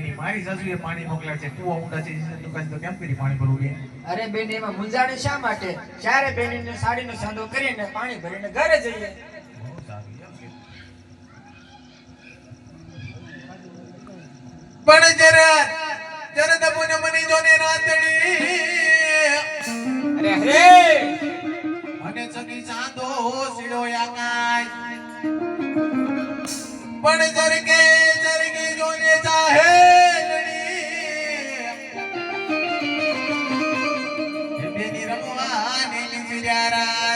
બાજુએ પાણી મોકલ્યા છે. કુવા ઊંડા છે તો કાંઈ તો કેમ કરી પાણી ભરવું બેન અરે બેન એમાં મુંજાણે શા માટે? જ્યારે બેનીને સાડીનો સાંધો કરીને પાણી ભરીને ઘરે જઈએ. કે. પણ જરા જરા દબુને મની જોને રાતડી અરે હે મને સગી સાંધો સીડો આકાશ પણ જરકે જરગી Yeah.